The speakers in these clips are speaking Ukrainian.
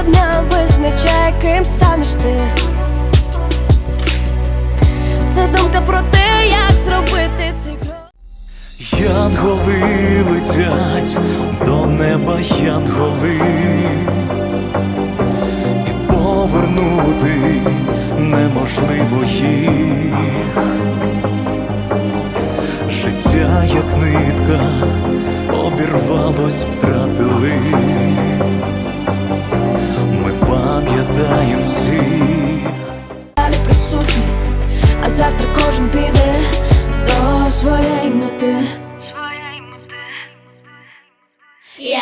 Одна визначає, ким станеш ти. Це думка про те, як зробити цей крок. Янголи летять до неба янголи, і повернути неможливо їх. Життя, як нитка, обірвалось, втратили.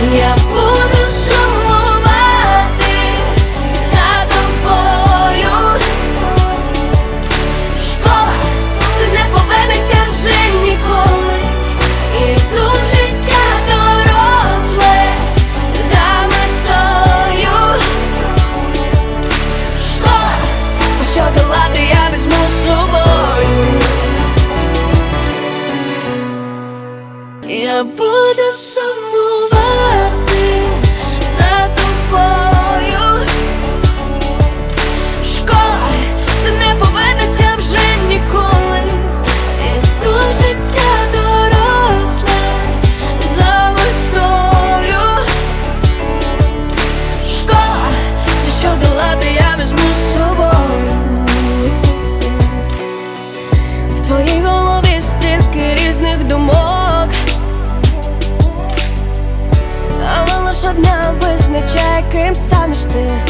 Я ким